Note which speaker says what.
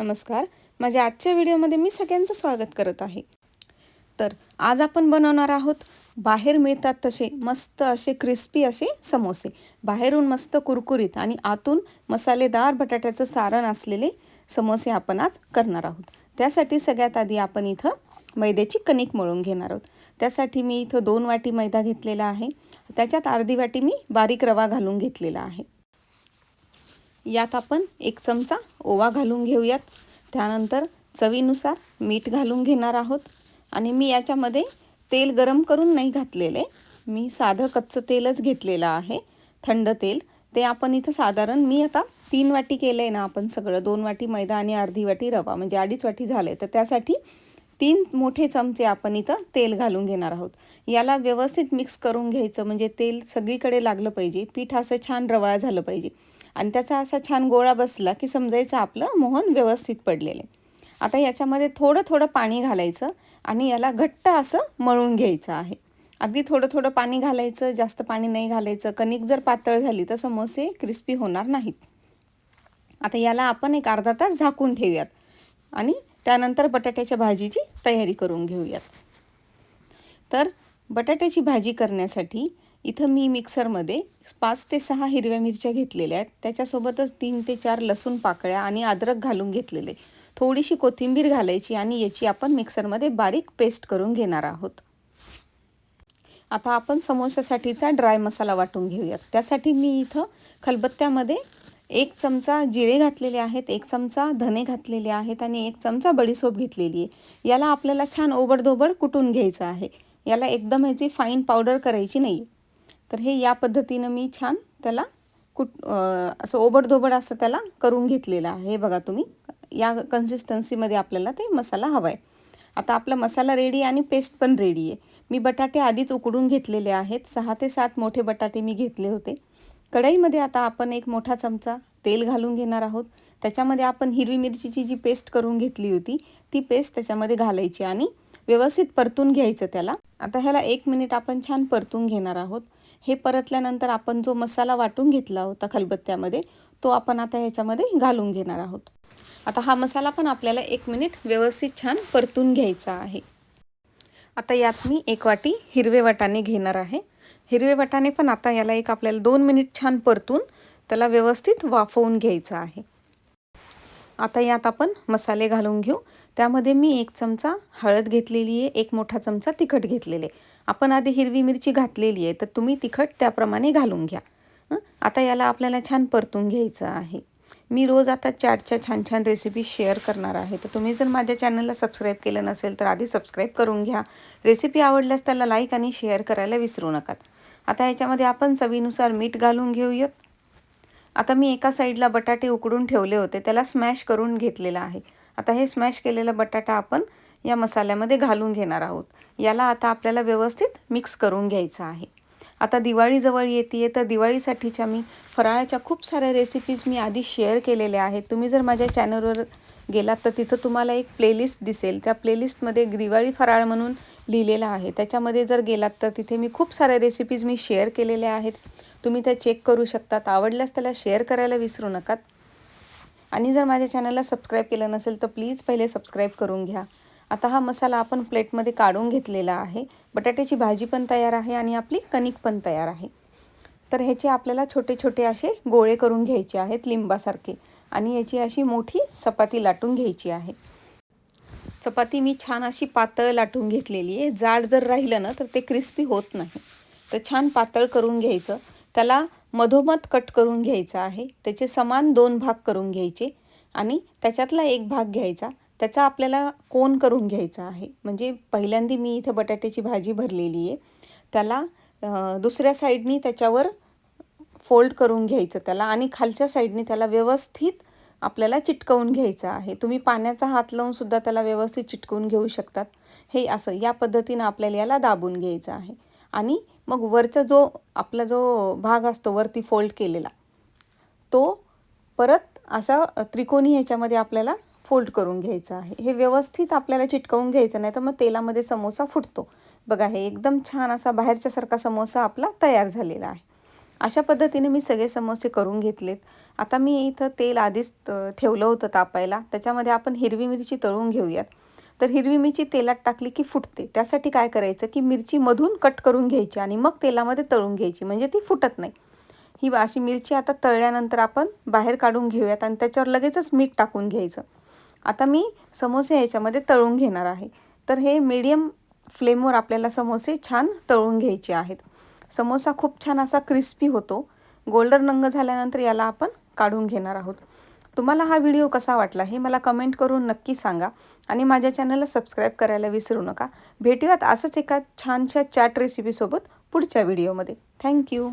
Speaker 1: नमस्कार. माझ्या आजच्या व्हिडिओमध्ये मी सगळ्यांचं स्वागत करत आहे. तर आज आपण बनवणार आहोत बाहेर मिळतात तसे मस्त असे क्रिस्पी असे समोसे. बाहेरून मस्त कुरकुरीत आणि आतून मसालेदार बटाट्याचं सारण असलेले समोसे आपण आज करणार आहोत. त्यासाठी सगळ्यात आधी आपण इथं मैद्याची कणिक मळून घेणार आहोत. त्यासाठी मी इथं दोन वाटी मैदा घेतलेला आहे. त्याच्यात अर्धी वाटी मी बारीक रवा घालून घेतलेला आहे. यात आपण एक चमचा ओवा घालून घेऊयात. त्यानंतर चवीनुसार मीठ घालून घेणार आहोत. आणि मी याच्यामध्ये तेल गरम करून नाही घातलेले. मी साधं कच्चं तेलच घेतलेलं आहे. थंड तेल. ते आपण इथं साधारण मी आता तीन वाटी केलं आहे ना आपण सगळं. दोन वाटी मैदा आणि अर्धी वाटी रवा. म्हणजे अडीच वाटी झाले तर त्यासाठी तीन मोठे चमचे आपण इथं तेल घालून घेणार आहोत. याला व्यवस्थित मिक्स करून घ्यायचं. म्हणजे तेल सगळीकडे लागलं पाहिजे. पीठ असं छान रवाळ झालं पाहिजे. आणि त्याचा असा छान गोळा बसला की समजायचं आपलं मोहन व्यवस्थित पडलेले. आता याच्यामध्ये थोडं थोडं पाणी घालायचं आणि याला घट्ट असं मळून घ्यायचं आहे. अगदी थोडं थोडं पाणी घालायचं जास्त पाणी नाही घालायचं कणिक जर पातळ झाली तर समोसे क्रिस्पी होणार नाहीत. आता याला आपण एक अर्धा तास झाकून ठेवूयात आणि त्यानंतर बटाट्याच्या भाजीची तयारी करून घेऊयात. तर बटाट्याची भाजी करण्यासाठी इथं मी मिक्सरमध्ये पाच ते सहा हिरव्या मिरच्या घेतलेल्या आहेत. त्याच्यासोबतच तीन ते चार लसूण पाकळ्या आणि अद्रक घालून घेतलेले. थोडीशी कोथिंबीर घालायची आणि याची आपण मिक्सरमध्ये बारीक पेस्ट करून घेणार आहोत. आता आपण समोसासाठीचा ड्राय मसाला वाटून घेऊयात. त्यासाठी मी इथं खलबत्त्यामध्ये एक चमचा जिरे घातलेले आहेत एक चमचा धने घातलेले आहेत आणि एक चमचा बडीसोप घेतलेली आहे. याला आपल्याला छान ओबडधोबड कुटून घ्यायचं आहे. याला एकदम ह्याची फाईन पावडर करायची नाही तर हे या पद्धतीनं मी छान त्याला कुट असं ओबडधोबड असं त्याला करून घेतलेलं आहे. हे बघा तुम्ही या कन्सिस्टन्सीमध्ये आपल्याला ते मसाला हवा आहे आता आपला मसाला रेडी आणि पेस्ट पण रेडी आहे. मी बटाटे आधीच उकडून घेतलेले आहेत. सहा ते सात मोठे बटाटे मी घेतले होते. कढईमध्ये आता आपण एक मोठा चमचा तेल घालून घेणार आहोत. त्याच्यामध्ये आपण हिरवी मिरचीची जी पेस्ट करून घेतली होती ती पेस्ट त्याच्यामध्ये घालायची आणि व्यवस्थित परतून घ्यायचं त्याला. आता ह्याला एक मिनिट आपण छान परतून घेणार आहोत. हे परतल्यानंतर आपण जो मसाला वाटून घेतला होता खलबत्त्यामध्ये तो आपण आता ह्याच्यामध्ये घालून घेणार आहोत. आता हा मसाला पण आपल्याला एक मिनिट व्यवस्थित छान परतून घ्यायचा आहे. आता यात मी एक वाटी हिरवे वाटाणे घेणार आहे. हिरवे वाटाणे पण आता याला एक आपल्याला दोन मिनिट छान परतून त्याला व्यवस्थित वाफवून घ्यायचं आहे. आता यात आपण मसाले घालून घेऊ. त्यामध्ये मी एक चमचा हळद घेतलेली आहे एक मोठा चमचा तिखट घेतलेले आपण आधी हिरवी मिरची घातलेली आहे तर तुम्ही तिखट त्याप्रमाणे घालून घ्या. आता याला आपल्याला छान परतून घ्यायचं आहे. मी रोज आता चाटच्या छान छान रेसिपी शेअर करणार आहे. तर तुम्ही जर माझ्या चॅनलला सबस्क्राईब केलं नसेल तर आधी सबस्क्राईब करून घ्या. रेसिपी आवडल्यास त्याला लाईक आणि शेअर करायला विसरू नका. आता याच्यामध्ये आपण चवीनुसार मीठ घालून घेऊयात. आता मी एका साईडला बटाटे उकडून ठेवले होते त्याला स्मॅश करून घेतलेला आहे. आता हे स्मॅश केलेला बटाटा आपण या मसाल्यामध्ये घालून घेणार आहोत. याला आता आपल्याला व्यवस्थित मिक्स करून घ्यायचं आहे. आता दिवाळीजवळ येते आहे तर दिवाळीसाठीच्या मी फराळाच्या खूप साऱ्या रेसिपीज मी आधी शेअर केलेल्या आहेत. तुम्ही जर माझ्या चॅनलवर गेलात तर तिथं तुम्हाला एक प्लेलिस्ट दिसेल. त्या प्लेलिस्टमध्ये दिवाळी फराळ म्हणून लिहिलेलं आहे. त्याच्यामध्ये जर गेलात तर तिथे मी खूप साऱ्या रेसिपीज मी शेअर केलेल्या आहेत. तुम्ही त्या चेक करू शकतात. आवडल्यास त्याला शेअर करायला विसरू नका. आणि जर माझ्या चॅनलला सबस्क्राईब केलं नसेल तर प्लीज पहिले सबस्क्राईब करून घ्या. आता हा मसाला आपण प्लेटमध्ये काढून घेतलेला आहे. बटाट्याची भाजी पण तयार आहे आणि आपली कणिक पण तयार आहे. तर ह्याचे आपल्याला छोटे छोटे असे गोळे करून घ्यायचे आहेत लिंबासारखे. आणि याची अशी मोठी चपाती लाटून घ्यायची आहे. चपाती मी छान अशी पातळ लाटून घेतलेली आहे. जाड जर राहिलं ना तर ते क्रिस्पी होत नाही. तर छान पातळ करून घ्यायचं. त्याला मधोमध कट करून घ्यायचा आहे. त्याचे समान दोन भाग करून घ्यायचे आणि त्याच्यातला एक भाग घ्यायचा. त्याचा आपल्याला कोन करून घ्यायचा आहे? म्हणजे पहिल्यांदा मी इथं बटाट्याची भाजी भरलेली आहे. त्याला दुसऱ्या साईडनी त्याच्यावर फोल्ड करून घ्यायचं त्याला आणि खालच्या साईडनी त्याला व्यवस्थित आपल्याला चिटकवून घ्यायचं आहे. तुम्ही पाण्याचा हात लावून सुद्धा त्याला व्यवस्थित चिटकवून घेऊ शकतात. हे असं या पद्धतीनं आपल्याला याला दाबून घ्यायचं आहे. आणि मग वरचा जो आपला जो भाग असतो वरती फोल्ड केलेला तो परत असा त्रिकोणी ह्याच्यामध्ये आपल्याला फोल्ड करून घ्यायचं आहे. हे व्यवस्थित आपल्याला चिटकवून घ्यायचं नाही तर मग तेलामध्ये समोसा फुटतो. बघा हे एकदम छान असा बाहेरच्यासारखा समोसा आपला तयार झालेला आहे. अशा पद्धतीने मी सगळे समोसे करून घेतलेत. आता मी इथं तेल आधीच ठेवलं होतं तापायला. त्याच्यामध्ये आपण हिरवी मिरची तळून घेऊयात. तर हिरवी मिरची तेलात टाकली की फुटते. त्यासाठी काय करायचं की मिरची मधून कट करून घ्यायची आणि मग तेलामध्ये तळून घ्यायची. म्हणजे ती फुटत नाही. ही अशी मिरची आता तळल्यानंतर आपण बाहेर काढून घेऊयात आणि त्याच्यावर लगेचच मीठ टाकून घ्यायचं. आता मी समोसे ह्याच्यामध्ये तळून घेणार आहे. तर हे मीडियम फ्लेमवर आपल्याला समोसे छान तळून घ्यायचे आहेत. समोसा खूप छान असा क्रिस्पी होतो. गोल्डन रंग झाल्यानंतर याला आपण काढून घेणार आहोत. तुम्हाला हा व्हिडिओ कसा वाटला हे मला कमेंट करून नक्की सांगा आणि माझ्या चॅनलला सबस्क्राईब करायला विसरू नका. भेटूयात असंच एका छानशा चॅट रेसिपीसोबत पुढच्या व्हिडिओमध्ये. थँक्यू